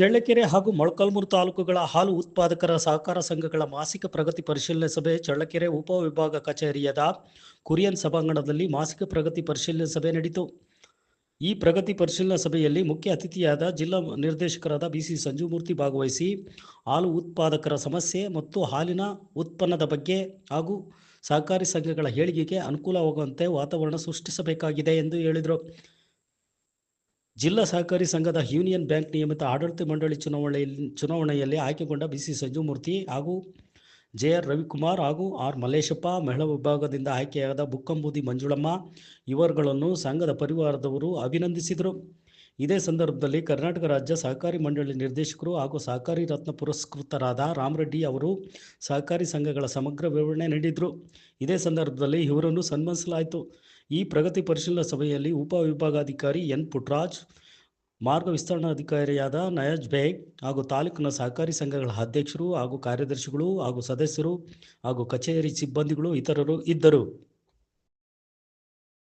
ಚಳ್ಳಕೆರೆ ಹಾಗೂ ಮೊಳಕಾಲ್ಮೂರು ತಾಲೂಕುಗಳ ಹಾಲು ಉತ್ಪಾದಕರ ಸಹಕಾರ ಸಂಘಗಳ ಮಾಸಿಕ ಪ್ರಗತಿ ಪರಿಶೀಲನೆ ಸಭೆ ಚಳ್ಳಕೆರೆ ಉಪವಿಭಾಗ ಕಚೇರಿಯದ ಕುರಿಯನ್ ಸಭಾಂಗಣದಲ್ಲಿ ಮಾಸಿಕ ಪ್ರಗತಿ ಪರಿಶೀಲನೆ ಸಭೆ ನಡೆಯಿತು ಈ ಪ್ರಗತಿ ಪರಿಶೀಲನಾ ಸಭೆಯಲ್ಲಿ ಮುಖ್ಯ ಅತಿಥಿಯಾದ ಜಿಲ್ಲಾ ನಿರ್ದೇಶಕರಾದ ಬಿಸಿ ಸಂಜುಮೂರ್ತಿ ಭಾಗವಹಿಸಿ ಹಾಲು ಉತ್ಪಾದಕರ ಸಮಸ್ಯೆ ಮತ್ತು ಹಾಲಿನ ಉತ್ಪನ್ನದ ಬಗ್ಗೆ ಹಾಗೂ ಸಹಕಾರಿ ಸಂಘಗಳ ಏಳಿಗೆಗೆ ಅನುಕೂಲವಾಗುವಂತೆ ವಾತಾವರಣ ಸೃಷ್ಟಿಸಬೇಕಾಗಿದೆ ಎಂದು ಹೇಳಿದರು. ಜಿಲ್ಲಾ ಸಹಕಾರಿ ಸಂಘದ ಯೂನಿಯನ್ ಬ್ಯಾಂಕ್ ನಿಯಮಿತ ಆಡಳಿತ ಮಂಡಳಿ ಚುನಾವಣೆಯಲ್ಲಿ ಚುನಾವಣೆಯಲ್ಲಿ ಆಯ್ಕೆಗೊಂಡ ಬಿಸಿ ಸಂಜುಮೂರ್ತಿ ಹಾಗೂ ಜೆ ಆರ್ ರವಿಕುಮಾರ್ ಹಾಗೂ ಆರ್ ಮಲ್ಲೇಶಪ್ಪ ಮಹಿಳಾ ವಿಭಾಗದಿಂದ ಆಯ್ಕೆಯಾದ ಬುಕ್ಕಂಬೂದಿ ಮಂಜುಳಮ್ಮ ಇವರುಗಳನ್ನು ಸಂಘದ ಪರಿವಾರದವರು ಅಭಿನಂದಿಸಿದರು. ಇದೇ ಸಂದರ್ಭದಲ್ಲಿ ಕರ್ನಾಟಕ ರಾಜ್ಯ ಸಹಕಾರಿ ಮಂಡಳಿ ನಿರ್ದೇಶಕರು ಹಾಗೂ ಸಹಕಾರಿ ರತ್ನ ಪುರಸ್ಕೃತರಾದ ರಾಮರೆಡ್ಡಿ ಅವರು ಸಹಕಾರಿ ಸಂಘಗಳ ಸಮಗ್ರ ವಿವರಣೆ ನೀಡಿದರು. ಇದೇ ಸಂದರ್ಭದಲ್ಲಿ ಇವರನ್ನು ಸನ್ಮಾನಿಸಲಾಯಿತು. ಈ ಪ್ರಗತಿ ಪರಿಶೀಲನಾ ಸಭೆಯಲ್ಲಿ ಉಪವಿಭಾಗಾಧಿಕಾರಿ ಎನ್ ಪುಟ್ರಾಜ್, ಮಾರ್ಗ ವಿಸ್ತರಣಾಧಿಕಾರಿಯಾದ ನಯಾಜ್ ಬೇಗ್ ಹಾಗೂ ತಾಲೂಕಿನ ಸಹಕಾರಿ ಸಂಘಗಳ ಅಧ್ಯಕ್ಷರು ಹಾಗೂ ಕಾರ್ಯದರ್ಶಿಗಳು ಹಾಗೂ ಸದಸ್ಯರು ಹಾಗೂ ಕಚೇರಿ ಸಿಬ್ಬಂದಿಗಳು ಇತರರು ಇದ್ದರು.